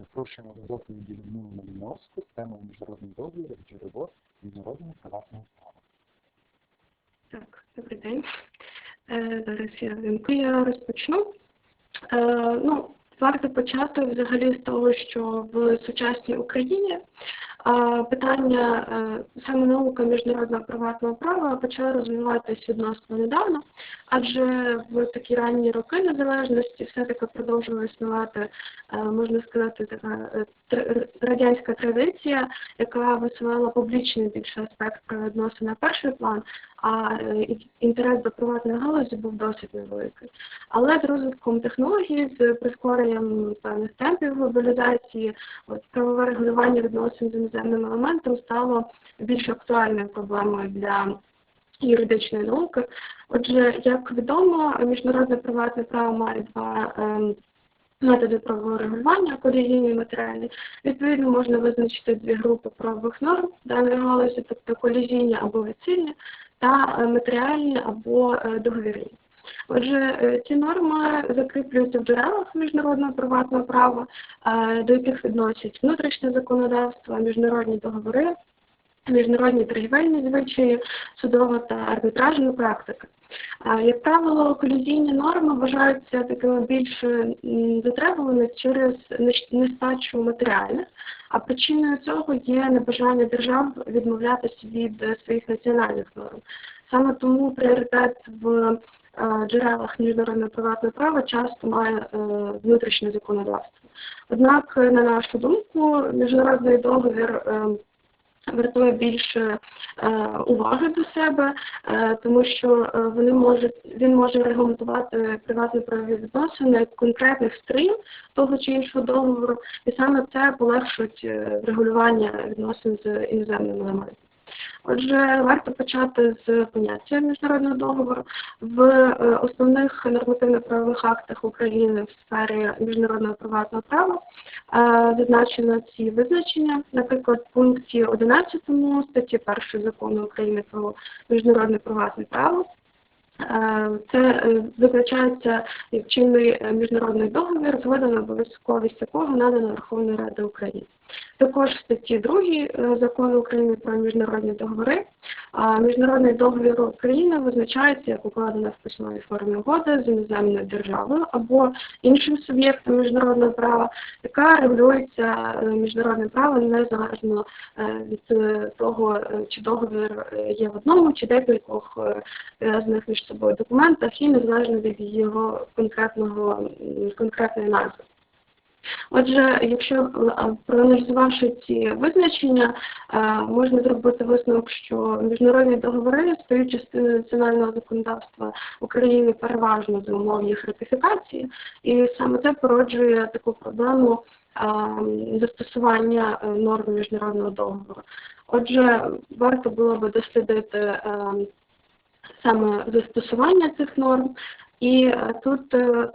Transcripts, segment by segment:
Запрошуємо до доповіді Людмилу Маліновську з темою міжнародний договір джерело міжнародного приватного права. Так, добрий день. Е, Зараз я ринку. я розпочну. Е, Ну, варто почати взагалі з того, що в сучасній Україні питання е, саме наука міжнародного приватного права почала розвиватися відносно недавно, адже в такі ранні роки незалежності все-таки продовжувала існувати, е, можна сказати, така е, радянська традиція, яка висувала публічний більше аспект правовідносин на перший план, а інтерес до приватної галузі був досить невеликий. Але з розвитком технологій, з прискоренням певних темпів глобалізації, от правове регулювання відносин з іноземним елементом стало більш актуальною проблемою для юридичної науки. Отже, як відомо, міжнародне приватне право має два ем, методи правового регулювання, колізійний і матеріальний. Відповідно, можна визначити дві групи правових норм даної галузі, тобто колізійні або відсильні, та е, матеріальні або е, договірні. Отже, е, ці норми закріплюються в джерелах міжнародного приватного права, е, до яких відносять внутрішнє законодавство, міжнародні договори, міжнародні торгівельні звичаї, судова та арбітражна практика. Як правило, колізійні норми вважаються такими більш затребуваними через нестачу матеріальних, а причиною цього є небажання держав відмовлятися від е, своїх національних норм. Саме тому пріоритет в е, джерелах міжнародного приватного права часто має е, внутрішнє законодавство. Однак, е, на нашу думку, міжнародний договір е, вартує більше е, уваги до себе, е, тому що е, вони можуть він може регламентувати приватні правові відносини конкретних сторін того чи іншого договору, і саме це полегшить е, регулювання відносин з іноземним елементом. Отже, варто почати з поняття міжнародного договору. В е, основних нормативно-правових актах України в сфері міжнародного приватного права е, зазначено ці визначення, наприклад, в пункті 11 статті 1 закону України про міжнародне приватне право. Е, Це е, визначається як чинний е, міжнародний договір, згода на обов'язковість якого надана Верховною Радою України. Також в статті 2 е, закону України про міжнародні договори. Міжнародний договір України визначається як укладена в письмовій формі угода з іноземною державою або іншим суб'єктом міжнародного права, яка регулюється е, міжнародним правом незалежно е, від того, чи договір є в одному чи декількох зв'язаних між собою документах і незалежно від його конкретного конкретної назви. Отже, якщо проаналізувавши ці визначення, можна зробити висновок, що міжнародні договори стають частиною національного законодавства України переважно за умов їх ратифікації, і саме це породжує таку проблему застосування е, норм міжнародного договору. Отже, варто було би дослідити е, саме застосування цих норм, і е, тут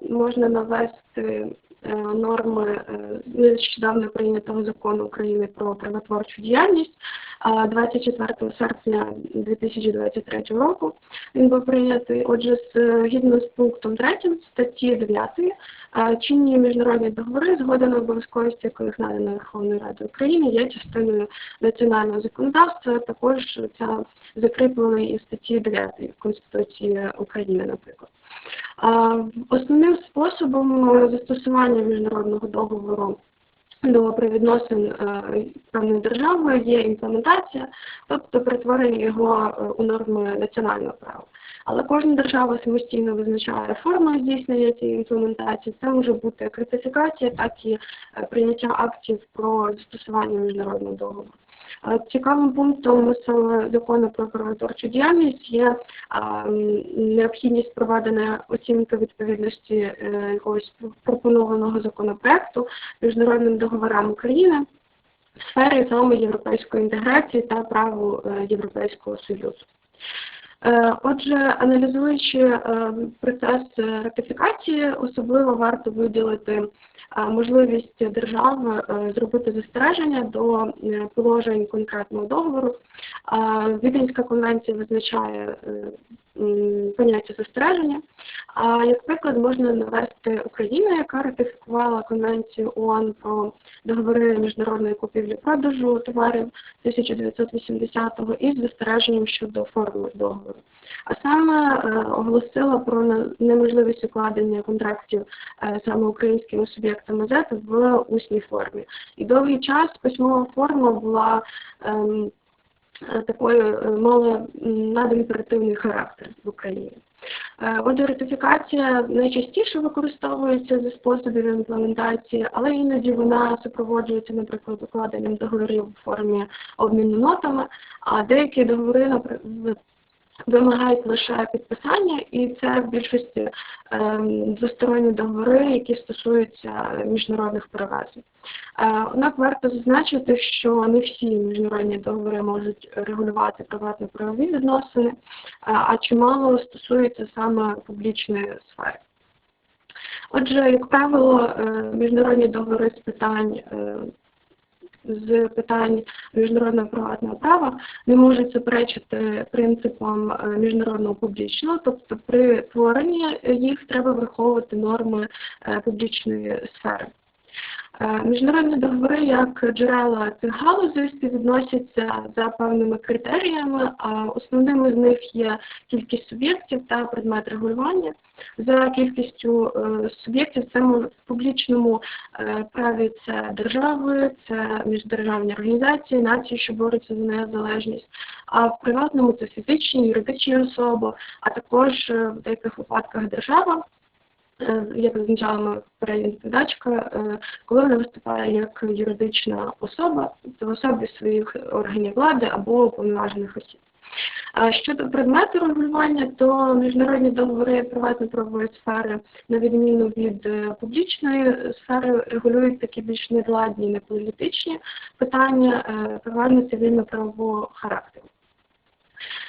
можна навести норми е, нещодавно прийнятого закону України про правотворчу діяльність. А 24 серпня 2023 року він був прийнятий. Отже, згідно з пунктом 3 статті 9 е, чинні міжнародні договори, згода на обов'язковість яких надана Верховною Радою України, є частиною національного законодавства. Також ця закріплений і в статті 9 Конституції України, наприклад. Основним способом е, застосування міжнародного договору до правовідносин е, певної держави є імплементація, тобто перетворення його е, у норми національного права. Але кожна держава самостійно визначає форму здійснення цієї імплементації. Це може бути як ратифікація, так і е, прийняття актів про застосування міжнародного договору. Е, Цікавим пунктом саме закону про правотворчу діяльність є необхідність проведення оцінки відповідності е, якогось пропонованого законопроекту міжнародним договорам України в сфері саме європейської інтеграції та праву е, Європейського Союзу. Е, Отже, аналізуючи е, процес ратифікації, особливо варто виділити е, можливість держави е, зробити застереження до положень конкретного договору. Віденська конвенція визначає поняття застереження. А як приклад можна навести Україну, яка ратифікувала конвенцію ООН про договори міжнародної купівлі-продажу товарів 1980-го із застереженням щодо форми договору. А саме е, оголосила про не- неможливість укладення контрактів е, саме українськими суб'єктами ЗЕТ в усній формі. І довгий час письмова форма була ем, е, такою мала надімперативний характер в Україні. Отже, ратифікація найчастіше використовується за способів імплементації, але іноді вона супроводжується, наприклад, укладенням договорів у формі обміну нотами, а деякі договори, наприклад, вимагають лише підписання, і це в більшості ем, двосторонні договори, які стосуються міжнародних перевезень. Е, Однак варто зазначити, що не всі міжнародні договори можуть регулювати приватно-правові відносини, е, а чимало стосується саме публічної сфери. Отже, як правило, е, міжнародні договори з питань з питань міжнародного приватного права не можуть суперечити принципам е, міжнародного публічного, тобто при творенні їх треба враховувати норми е, публічної сфери. Е, Міжнародні договори як джерела цих галузей співвідносяться за певними критеріями, а основними з них є кількість суб'єктів та предмет регулювання. За кількістю е, суб'єктів це в публічному е, праві це держави, це міждержавні організації, нації, що борються за незалежність, а в приватному це фізичні, юридичні особи, а також в деяких випадках держава. Е, Як зазначала попередня передачка, е, коли вона виступає як юридична особа, це в особі своїх органів влади або уповноважених осіб. Щодо предмету регулювання, то міжнародні договори приватно-правової сфери, на відміну від е, публічної сфери, регулюють такі більш невладні, неполітичні питання е, приватно-цивільно-правового характеру.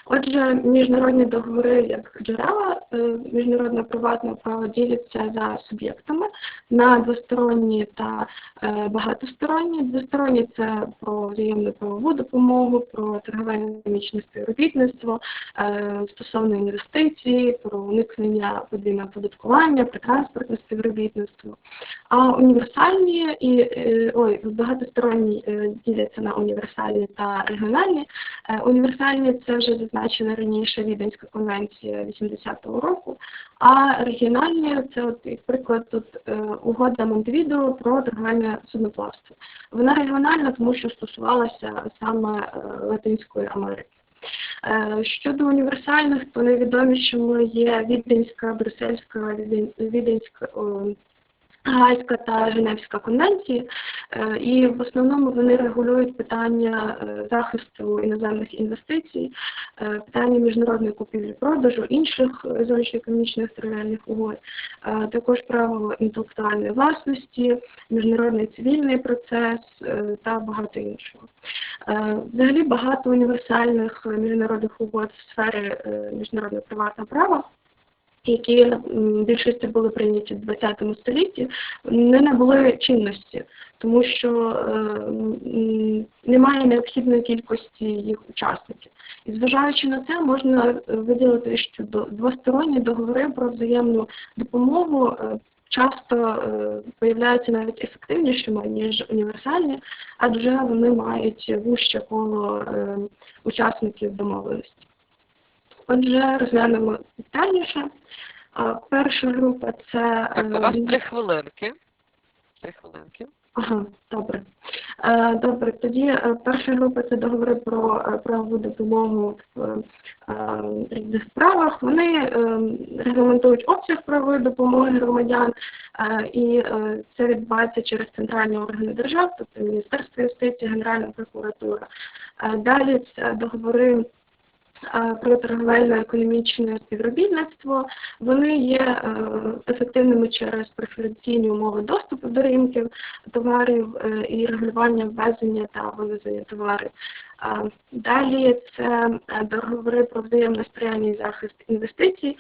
Отже, міжнародні договори як джерела е, міжнародного приватного права діляться за суб'єктами на двосторонні та е, багатосторонні. Двосторонні це про взаємну правову допомогу, про торгове економічне співробітництво е, стосовно інвестицій, про уникнення подвійного оподаткування, про транспортне співробітництво. А універсальні і ой, багатосторонні діляться на універсальні та регіональні. Універсальні це вже зазначена раніше Віденська конвенція 80-го року, а регіональні це, от, як приклад, тут е, угода Монтевідео про торгівельне судноплавство. Вона регіональна, тому що стосувалася саме е, Латинської Америки. Е, Щодо універсальних, то найвідомішими є Віденська, Брюссельська, Віденська, Гайська та Женевська конвенції, Е, і в основному вони регулюють питання е, захисту іноземних інвестицій, е, питання міжнародної купівлі-продажу, інших зовнішньоекономічних торгівельних угод, також право інтелектуальної власності, міжнародний цивільний процес та багато іншого. Взагалі багато універсальних міжнародних угод в сфері міжнародного приватного права які більшості були прийняті в ХХ столітті, не набули чинності, тому що е, немає необхідної кількості їх учасників. І зважаючи на це, можна е, виділити, що двосторонні договори про взаємну допомогу е, часто е, виявляються навіть ефективнішими, ніж універсальні, адже вони мають вуще коло е, учасників домовленості. Отже, розглянемо детальніше. Перша група це Так, у вас е, три хвилинки. Три хвилинки. Ага, добре. Е, Добре, тоді е, перша група це договори про е, правову допомогу в е, різних справах. Вони е, регламентують обсяг правової допомоги громадян, е, і е, це відбувається через центральні органи держав, тобто Міністерство юстиції, Генеральна прокуратура. Е, Далі це договори е, про торговельно-економічне співробітництво. Вони є е, ефективними через преференційні умови доступу до ринків товарів е, і регулювання ввезення та вивезення товарів. Далі це е, договори про взаємне сприяння і захист інвестицій.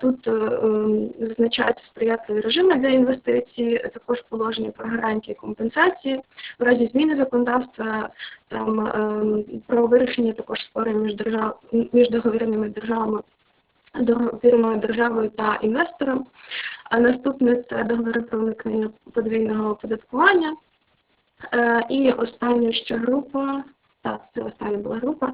Тут е, ем, зазначаються сприятливі режими для інвестицій, також положення про гарантії компенсації в разі зміни законодавства там ем, про вирішення також спорів між держав між договірними державами договірною державою та інвестором. А наступне це договори про уникнення подвійного оподаткування. Е, І остання ще група, так, це остання була група.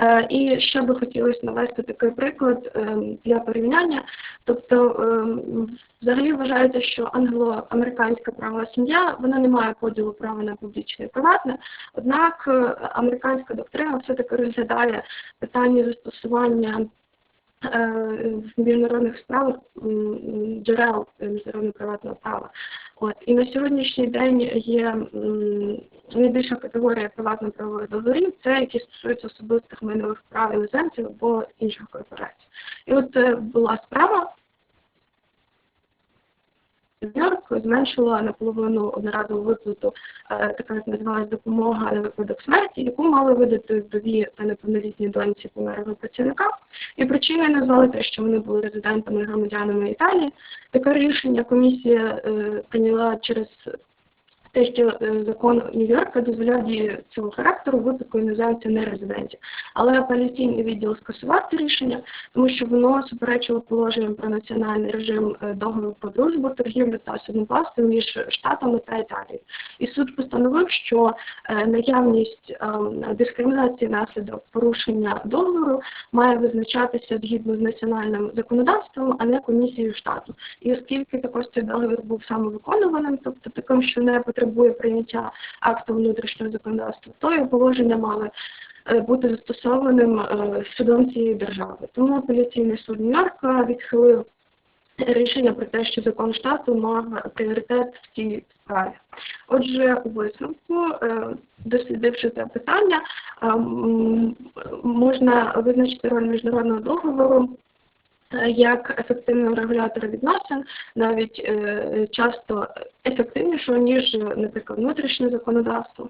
Е, І ще би хотілося навести такий приклад е, для порівняння. Тобто, е, взагалі вважається, що англо-американська правова сім'я вона не має поділу права на публічне і приватне. Однак е, американська доктрина все-таки розглядає питання застосування в міжнародних справах джерел міжнародного приватного права. От і на сьогоднішній день є найбільша категорія приватно-правових договорів, це які стосуються особистих майнових прав іноземців або інших корпорацій. І от е, була справа. Нью-Йорк зменшила наполовину одноразову виплату, е, така називалась допомога на випадок смерті, яку мали видати вдові та неповнолітні доньці померлого працівника. І причиною назвали те, що вони були резидентами і громадянами Італії. Таке рішення комісія е, прийняла через те, що е, закон Нью-Йорка дозволяв дії цього характеру випадку іноземців нерезидентів. Але апеляційний відділ скасував це рішення, тому що воно суперечило положенням про національний режим е, договору про дружбу, торгівлю та судноплавство між Штатами та Італією. І суд постановив, що е, наявність дискримінації внаслідок порушення договору має визначатися згідно з національним законодавством, а не комісією штату. І оскільки також цей договір був самовиконуваним, тобто таким, що не потребує прийняття акту внутрішнього законодавства, то його положення мали е, бути застосованим е, судом цієї держави. Тому апеляційний суд Нью-Йорка відхилив рішення про те, що закон штату мав пріоритет в цій справі. Отже, у висновку, е, дослідивши це питання, е, можна визначити роль міжнародного договору як ефективного регулятора відносин, навіть е, часто ефективнішого, ніж, наприклад, внутрішнє законодавство.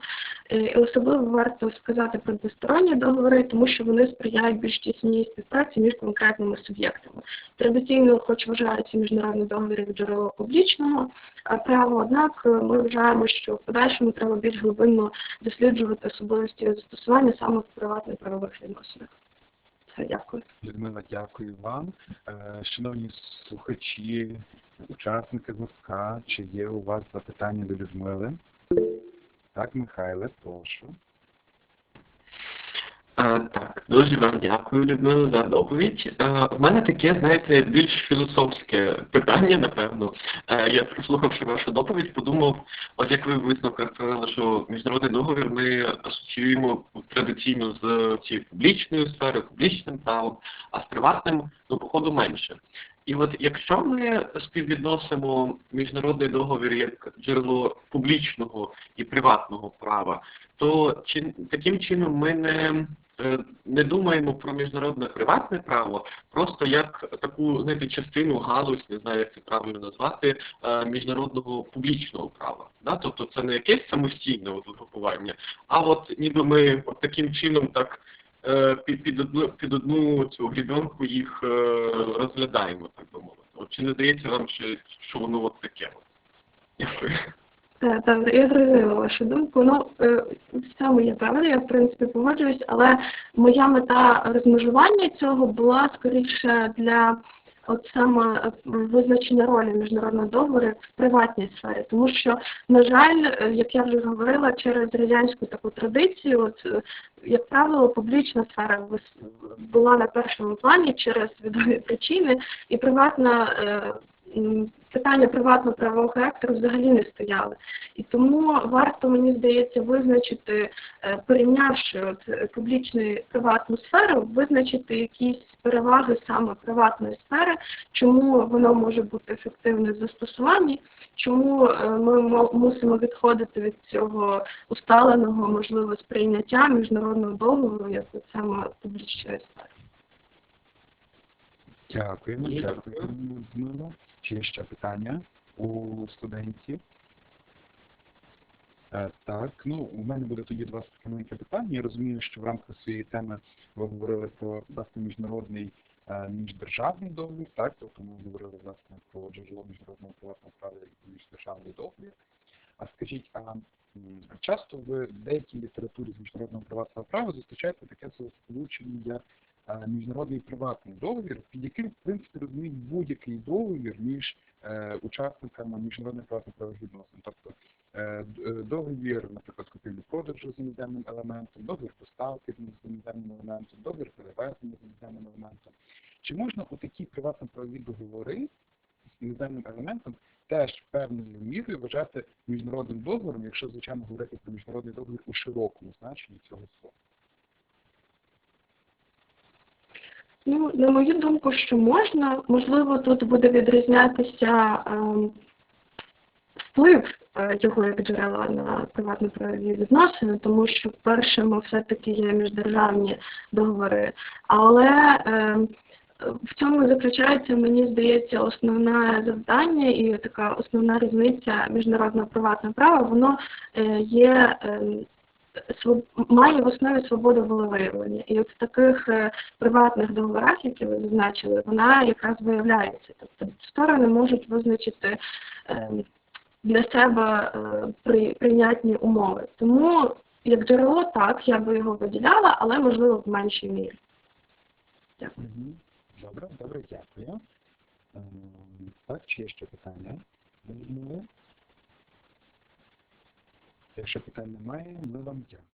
Е, І особливо варто сказати про двосторонні договори, тому що вони сприяють більш тісній співпраці між конкретними суб'єктами. Традиційно, хоч вважається міжнародний договір як джерело публічного е, права, однак ми вважаємо, що в подальшому треба більш глибинно досліджувати особливості застосування саме в приватних правових відносинах. Все, дякую. Людмила, дякую вам. Е, Шановні слухачі, учасники гуртка, чи є у вас запитання до Людмили? Так, Михайле, прошу. А, так, дуже вам дякую, Людмила, за доповідь. А, в мене таке, знаєте, більш філософське питання, напевно. А, я, прослухавши вашу доповідь, подумав, от як ви в висновках сказали, що міжнародний договір ми асоціюємо традиційно з цією публічною сферою, публічним правом, а з приватним, ну, походу, менше. І от якщо ми співвідносимо міжнародний договір як джерело публічного і приватного права, то таким чином ми не, не думаємо про міжнародне приватне право просто як таку знаєте, частину галузь, не знаю, як це правильно назвати, е, міжнародного публічного права. Да? Тобто це не якесь самостійне угрупування, а от ніби ми от таким чином так е, під, під одну під одну цю грібенку їх е, розглядаємо, так би мовити. От чи не здається вам, що, що воно от таке? Дякую. Так, я зрозуміла вашу думку. Ну, е, все моє правда, я в принципі погоджуюсь, але моя мета розмежування цього була скоріше для от саме е, визначення ролі міжнародного договору в приватній сфері. Тому що, на жаль, е, як я вже говорила, через радянську таку традицію, от як правило, публічна сфера була на першому плані через відомі причини, і приватна питання приватно-правового характеру взагалі не стояли. І тому варто, мені здається, визначити, е, порівнявши от е, публічну приватну сферу, визначити якісь переваги саме приватної сфери, чому воно може бути ефективне в застосуванні, чому е, ми мусимо відходити від цього усталеного, можливо, сприйняття міжнародного договору як саме публічної сфери. Дякуємо, дякуємо, Людмила. Чи є ще питання у студентів? Е, Так, ну у мене буде тоді до вас питання. Я розумію, що в рамках своєї теми ви говорили про власне міжнародний е, міждержавний договір, так, тобто ми говорили власне про джерело міжнародного приватного права і міждержавний договір. А скажіть, а часто в деякій літературі з міжнародного приватного права зустрічаєте таке словосполучення як міжнародний приватний договір, під яким в принципі розуміють будь-який договір між е, учасниками міжнародних приватних правових відносин. Тобто е, е, договір, наприклад, купівлі-продажу з іноземним елементом, договір поставки з іноземним елементом, договір перевезення з іноземним елементом. Чи можна у такі приватно-правові договори з іноземним елементом теж певною мірою вважати міжнародним договором, якщо, звичайно, говорити про міжнародний договір у широкому значенні цього слова? Ну, на мою думку, що можна, можливо, тут буде відрізнятися ем, вплив е, його як джерела на приватно-правові відносини, тому що першими все-таки є міждержавні договори. Але ем, в цьому заключається, мені здається, основне завдання і така основна різниця міжнародного приватного права, воно е, є ем, має в основі свободу волевиявлення. І от в таких е, приватних договорах, які ви зазначили, вона якраз виявляється. Тобто сторони можуть визначити е, для себе е, при, прийнятні умови. Тому як джерело, так, я би його виділяла, але можливо в меншій мірі. Дякую. Добре, добре, дякую. Ем, Так, чи є ще питання? Якщо питань немає, ми вам дякуємо.